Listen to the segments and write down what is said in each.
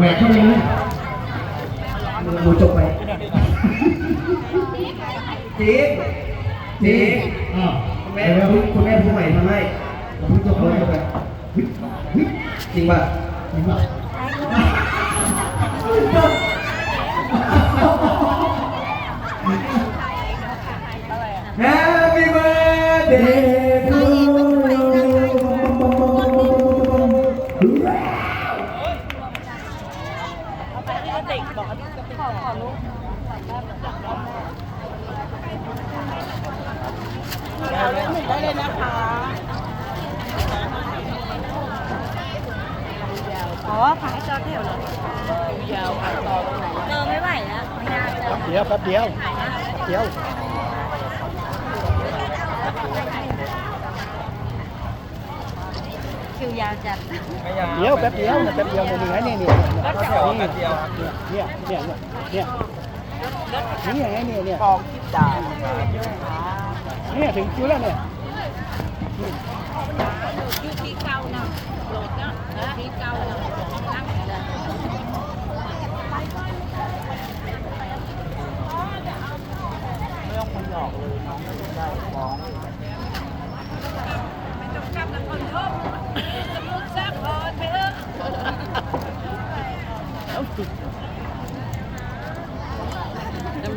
แหวกเข้าไปเลยมือหมูจบไปจีจีอ้าวแม่คุณแม่ผู้ใหม่ทำให้เราเพิ่งจบเลยไปจริงป่ะจริงป่ะ Happy birthday to you ยาวเล็กได้เลยนะคะอ๋อขายจอแถวเหรอยาวขายต่อตรงไหนเดินไม่ไหวแล้วไม่น่าเดินเดียวแป๊บเดียวเดียว คิวยาวจัดไม่ยาวเดียวแป๊บเดียวนะแป๊บเดียวนี่นี่นี่นี่ก็แถวแป๊บเดียวครับเนี่ยเนี่ยเนี่ยเนี่ยนี่ไงเนี่ยเนี่ยฟองคิดจ่ายเนี่ยถึงคิวแล้วเนี่ยอยู่ที่เก่าเนาะโหลดเนาะที่เก่าเนาะนั่งเลยไม่ต้องคนหลอกเลยน้องไม่ได้ฟ้องทำไม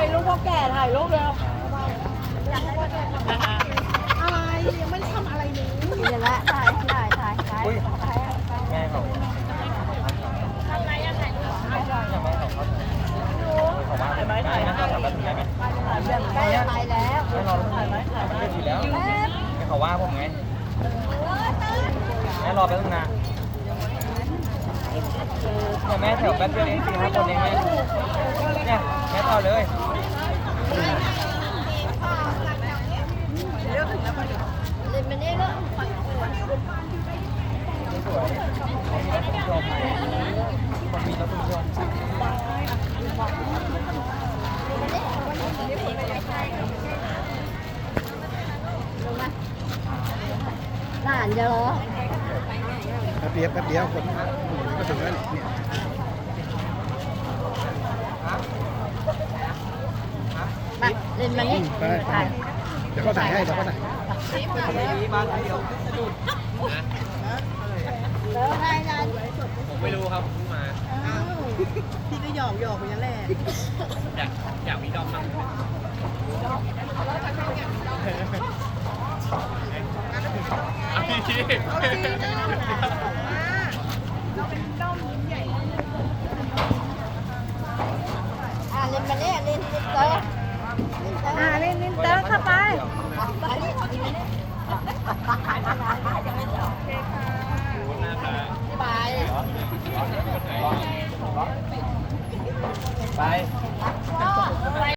อยลูกพ่อแก่ถ่ายรูปแล้วเดี๋ยวละถ่ายถ่ายถ่ายถ่ายอุ้ยแม่เขาทำไรยังไงยังไม่เขาเขาเขาว่าถ่ายไหมถ่ายนะถ่ายแบบนี้ไหมใกล้จะไปแล้วแม่รอถ่ายไหมถ่ายไม่ได้อยู่แล้วแม่เขาว่าผมไงแม่รอแป๊บนึงนะ เนี่ยแม่แถวแป๊บเดียวเองสี่ห้าคนเองแม่เนี่ยแม่ต่อเลยเล่นไปนี่แล้วสวยมีรถชมคนมีรถคุณชมหลานจะรอแป๊บเดียวแป๊บเดียวคน ถึงแล้วเนี่ยมาเล่นมานี่ไปไปถ่าเดี๋ยวเขาถ่ายให้เดี๋ยวเขาถ่ายบ้าเดียวเดินได้ได้ผมไม่รู้ครับเพิ่งมาพี่ก็หยอกหยอกไปนั่นแหละอยากอยากมีดอมมั้งอ่าพี่ อ่าเล่นเล่นเติร์กเข้าไป